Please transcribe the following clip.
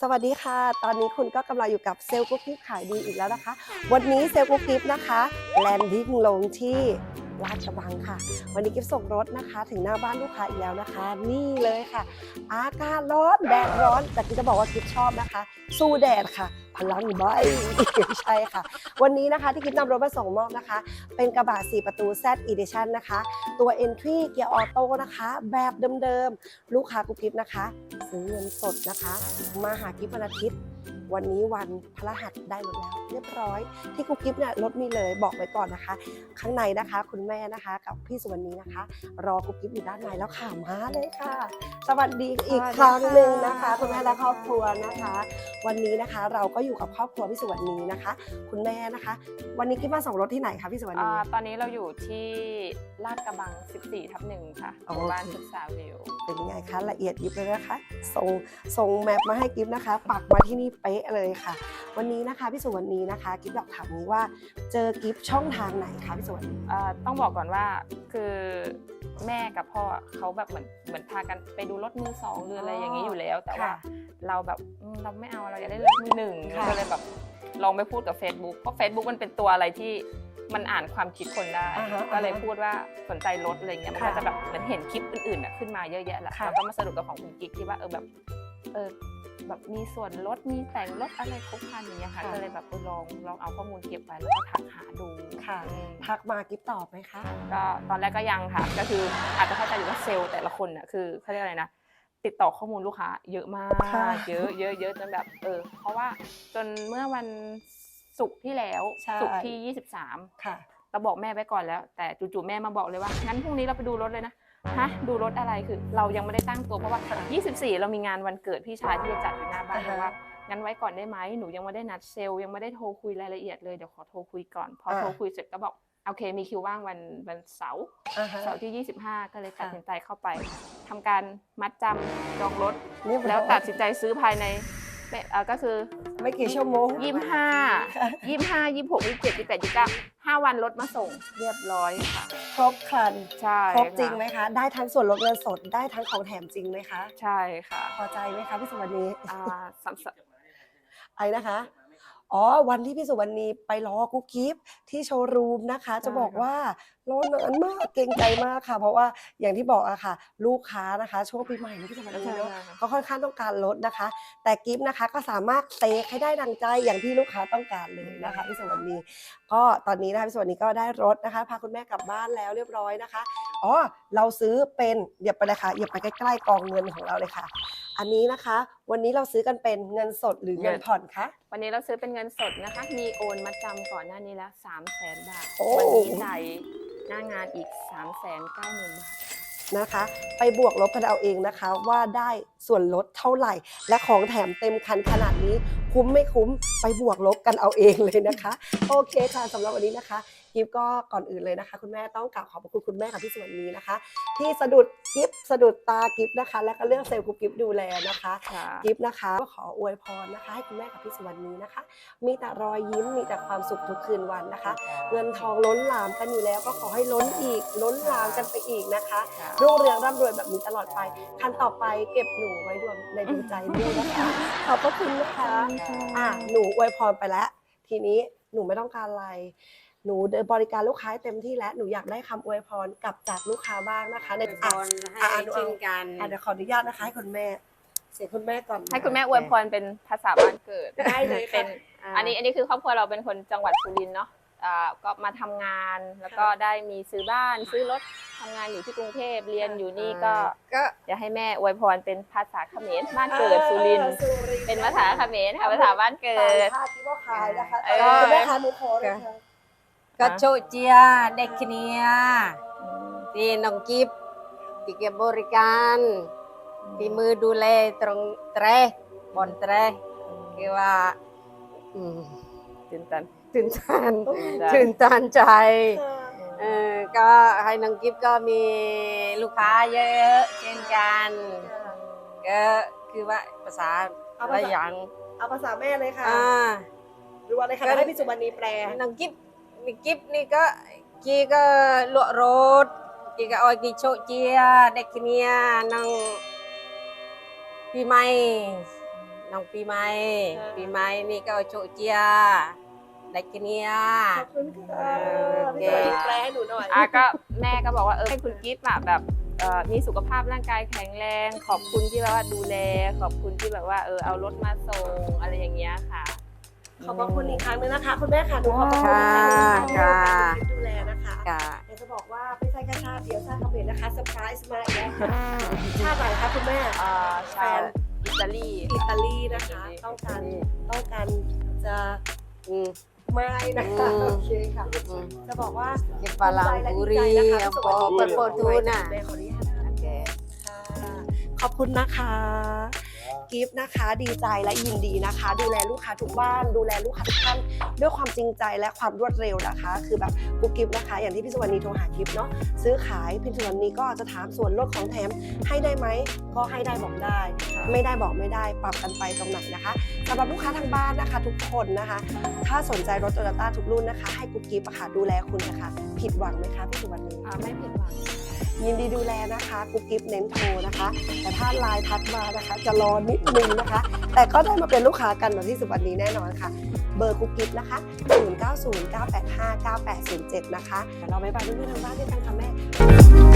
สวัสดีค่ะ ตอนนี้คุณก็กำลังอยู่กับเซลล์กุ๊กกิ๊บขายดีอีกแล้วนะคะ วันนี้เซลล์กุ๊กกิ๊บนะคะแลนดิ้งลงที่ลาดกระบังค่ะ วันนี้กิ๊บส่งรถนะคะ ถึงหน้าบ้านลูกค้าอีกแล้วนะคะ นี่เลยค่ะ อากาศร้อนแดดร้อนแต่กิ๊บจะบอกว่ากิ๊บชอบนะคะ สู้แดดค่ะ พลังใบ ใช่ค่ะ วันนี้นะคะที่คิดนำรถมาส่งมอบนะคะ เป็นกระบะ 4 ประตู Z Edition นะคะ ตัว Entry เกียร์ออโต้นะคะ แบบเดิมๆ ลูกค้ากุ๊กกิ๊บนะคะ ซื้อเงินสดนะคะ มาหากิ๊บวันอาทิตย์ วันนี้วันพระหัสได้หมดแล้วเรียบร้อย ที่กุ๊กกิ๊บเนี่ยรถมีเลยบอกไว้ก่อนนะคะ ข้างในนะคะ คุณแม่นะคะ กับพี่สุวรรณีนะคะ รอกุ๊กกิ๊บอยู่ด้านในแล้วค่ะมาเลยค่ะ สวัสดีอีกครั้งหนึ่งนะคะ คุณแม่และครอบครัวนะคะ วันนี้นะคะเราก็อยู่กับครอบครัวพี่สุวรรณีนะคะ คุณแม่นะคะ วันนี้กิ๊บมาส่งรถที่ไหนคะพี่สุวรรณีอ่าตอนนี้เราอยู่ที่ลาดกระบัง 14ทับหนึ่งค่ะหโอเคมู่บ้านศึกษาวิวเป็นไงคะละเอียดยิบเลยนะคะส่งส่งแมปมาให้กิฟนะคะ ปักมาที่นี่เป๊ะเลยค่ะ วันนี้นะคะพี่สุวรรณีนะคะกิฟอยากถามนี้ว่าเจอกิฟช่องทางไหนคะพี่สุวรรณีอ่าต้องบอกก่อนว่าคือแม่กับพ่อเขาแบบเหมือนเหมือนพากันไปดูรถมือสองหรืออะไรอย่างนี้อยู่แล้ว แต่ว่าเราแบบอืมเราไม่เอาเราอยากได้รถมือหนึ่งค่ะ ก็เลยแบบลองไปพูดกับ Facebook เพราะ Facebook มันเป็นตัวอะไรที่มันอ่านความคิดคนได้ อ่าฮะก็เลยอ่าฮะพูดว่าสนใจรถอะไรเงี้ยมันก็ค่ะจะแบบเหมือนเห็นคลิปอื่นๆน่ะขึ้นมาเยอะแยะแหละค่ะ แล้วก็มาสรุปกับของคุณกิ๊กที่ว่าเออแบบเออ แบบมีส่วนลดมีแต่งรถอะไรครบครันอย่างเงี้ยค่ะค่ะ ก็เลยแบบเออลองลองเอาข้อมูลเก็บไว้แล้วก็ทักหาดูค่ะ อืม ทักมากิฟตอบไหมคะ ก็ตอนแรกก็ยังค่ะ ก็คืออาจจะเข้าใจอยู่ว่าเซลล์แต่ละคนน่ะคือเขาเรียกอะไรนะ ติดต่อข้อมูลลูกค้าเยอะมากค่ะ เยอะเยอะเยอะจนแบบเออ เพราะว่าจนเมื่อวันศุกร์ที่แล้วใช่ ศุกร์ที่ 23 ค่ะ เราบอกแม่ไว้ก่อนแล้ว แต่จู่ๆแม่มาบอกเลยว่างั้นพรุ่งนี้เราไปดูรถเลยนะ ฮะดูรถอะไรคือเรายังไม่ได้ตั้งตัวเพราะว่า 24 เรามีงานวันเกิดพี่ชายที่จะจัดอยู่หน้าบ้านอ่าฮะบอกว่างั้นไว้ก่อนได้ไหมหนูยังไม่ได้นัดเซลล์ยังไม่ได้โทรคุยรายละเอียดเลยเดี๋ยวขอโทรคุยก่อน พอโทรคุยเสร็จก็บอกโอเคมีคิวว่างวันวันเสาร์อ่าฮะเสาร์ที่ 25 ก็เลยตัดค่ะสินใจเข้าไปทำการมัดจำจองรถเรียบร้อยแล้วตัดสินใจซื้อภายใน ไม่เอ่อก็คือไม่กี่ชั่วโมง25 25 26 27 28 29 5วันรถมาส่งเรียบร้อยค่ะ ครบครัน ใช่ครบจริงค่ะไหมคะ ได้ทั้งส่วนลดเงินสด ได้ทั้งของแถมจริงไหมคะ ใช่ค่ะพอใจไหมคะพี่สุวรรณีอ่าสำสไอ้นะคะ อ๋อ วันที่พี่สุวรรณีไปรอกุ๊กกิ๊บที่โชว์รูมนะคะ จะบอกว่ารอนานมากเกรงใจมากค่ะ เพราะว่าอย่างที่บอกอะค่ะ ลูกค้านะคะ ช่วงปีใหม่นี้พี่สุวรรณีใช่เนาะค่ะเขาค่อนข้างต้องการลดนะคะ แต่กิฟต์นะคะก็สามารถเซกให้ได้ดังใจอย่างที่ลูกค้าต้องการเลยนะคะพี่สุวรรณีก็ตอนนี้นะคะพี่สุวรรณีก็ได้รถนะคะพาคุณแม่กลับบ้านแล้วเรียบร้อยนะคะอ๋อเราซื้อเป็นเหยียบไปเลยค่ะเหยียบไปใกล้ๆกองเงินของเราเลยค่ะ อันนี้นะคะ วันนี้เราซื้อกันเป็นเงินสดหรือเงินผ่อนคะ วันนี้เราซื้อเป็นเงินสดนะคะ มีโอนมาจำก่อนหน้านี้แล้ว3 0 0แสนบาท โอ้ วันี้จ่ายหน้างานอีก 3 9 0 0 0 0บาท นะคะ ไปบวกลบกันเอาเองนะคะ ว่าได้ส่วนลดเท่าไหร่ และของแถมเต็มคันขนาดนี้ คุ้มไม่คุ้มไปบวกลบกันเอาเองเลยนะคะ โอเคค่ะสำหรับวันนี้นะคะ กิฟก็ก่อนอื่นเลยนะคะ คุณแม่ต้องกราบขอบพระคุณคุณแม่กับพี่สวัสดีนะคะ ที่สะดุดกิฟสะดุดตากิฟนะคะ และก็เรื่องเซลล์กุ๊กกิฟดูแลนะคะค่ะกิฟนะคะก็ขออวยพรนะคะ ให้คุณแม่กับพี่สุวรรณีนะคะ มีแต่รอยยิ้มมีแต่ความสุขทุกคืนวันนะคะ เงินทองล้นหลามกันอยู่แล้วก็ขอให้ล้นอีก ล้นหลามกันไปอีกนะคะค่ะรุ่งเรืองร่ำรวยแบบนี้ตลอดไปคันต่อไปเก็บหนูไว้ดวงในดวงใจด้วยนะคะขอบพระคุณนะคะอะหนูอวยพรไปแล้ว ทีนี้หนูไม่ต้องการอะไร หนูเดินบริการลูกค้าให้เต็มที่แล้วหนูอยากได้คำอวยพรกลับจากลูกค้าบ้างนะคะในอวยพอะ รให้อะหนูเอา เช่นกันอะเดี๋ยวขออนุญาตนะคะให้คุณแม่ เสียงคุณแม่ก่อนนะให้คุณแม่อวยพรเป็นภาษาบ้านเกิดได้เลยค่ะ เป็นอันนี้อันนี้คือครอบครัวเราเป็นคนจังหวัดสุรินทร์เนาะอ่าก็มาทำงานแล้วก็ได้มีซื้อบ้าน ซื้อรถทำงานอยู่ที่กรุงเทพเรียนอยู่นี่ก็ก็อยากให้แม่อวยพรเป็นภาษาเขมรบ้านเกิดสุรินทร์สุรินทร์เป็นภาษาเขมรค่ะภาษาบ้านเกิตามดภาพที่ว่าขายนะคะเออ คุณแม่คะหนูขอเลยค่ะ ก็โชคเจียเด็กเนียที่น้องกิฟที่เก็บบริการที่มือดูแลตรงแตรบอนแตรคือว่าอืมตื่นตันตื่นตันจ้ะตื่นตันใจเออก็ให้น้องกิฟก็มีลูกค้าเยอะๆเช่นกันก็คือว่าภาษาเอาอะภาไรษาอย่างเอาภาษาแม่เลยค่ะอ่าดูอะไรค่ะก็ให้พี่สุวรรณีแปลน้องกิฟ นี่กิฟนี่ก็กีก็ลวกรถกีก็เอากีโชคเจียเด็กเนียน้องพี่ไม่น้องปีใหม่ค่ะปีใหม่นี่ก็โชเจียเด็กเนียขอบคุณค่ะโอเคพี่สวัสดีแปลให้หนูหน่อยอะก็แม่ก็บอกว่าเออให้คุณกิฟต์อะแบบเอ่อมีสุขภาพร่างกายแข็งแรง ขอบคุณที่แบบว่าดูแล ขอบคุณที่แบบว่าเออเอารถมาส่งอะไรอย่างเงี้ยค่ะ ขอบพระคุณอีกครั้งหนึงนะคะ คุณแม่ค่ะหนูขอบพระคุณค่ะอีกครั้งหนึงค่ะที่ดูแลนะคะกะอยากจะบอกว่าไม่ใช่แค่ชาติเดียวชาติเขมรนะคะเซอร์ไพรส์มาอีกแล้วค่ะชาติไหนคะคุณแม่เอ่อแฟนอิตาลี อิตาลีนะคะ ต้องการต้องการจะอืม ไม่นะคะอืม โอเคค่ะอืมจะบอกว่า Kepala ภูมิใจ Guri และดีใจนะคะ yang ที่สวัสดี berfortuna. แม่ขออนุญาตนะคะ Oke. ค่ะขอบคุณนะคะ กิฟต์นะคะ ดีใจและยินดีนะคะ ดูแลลูกค้าทุกบ้าน ดูแลลูกค้าทุกท่านด้วยความจริงใจและความรวดเร็วนะคะ คือแบบกุ๊กกิฟต์นะคะ อย่างที่พี่สุวรรณีโทรหากิฟต์เนาะซื้อขายพี่สุวรรณีก็จะถามส่วนลดของแถมให้ได้ไหมก็ให้ได้บอกได้ ไม่ได้บอกไม่ได้ปรับกันไปตรงไหนนะคะสำหรับลูกค้าทางบ้านนะคะ ทุกคนนะคะ ถ้าสนใจรถโตโยต้าทุกรุ่นนะคะ ให้กุ๊กกิฟต์ค่ะดูแลคุณนะคะผิดหวังไหมคะพี่สุวรรณีไม่ผิดหวัง ยินดีดูแลนะคะกุ๊กกิ๊บเน้นโทรนะคะ แต่ถ้าไลน์ทักมานะคะ จะรอนิดนึงนะคะ แต่ก็ได้มาเป็นลูกค้ากันแบบที่สุวรรณีแน่นอนค่ะ เบอร์กุ๊กกิ๊บนะคะ 0909859807 นะคะเราไปฟังเพื่อนๆทางบ้านด้วยกันค่ะแม่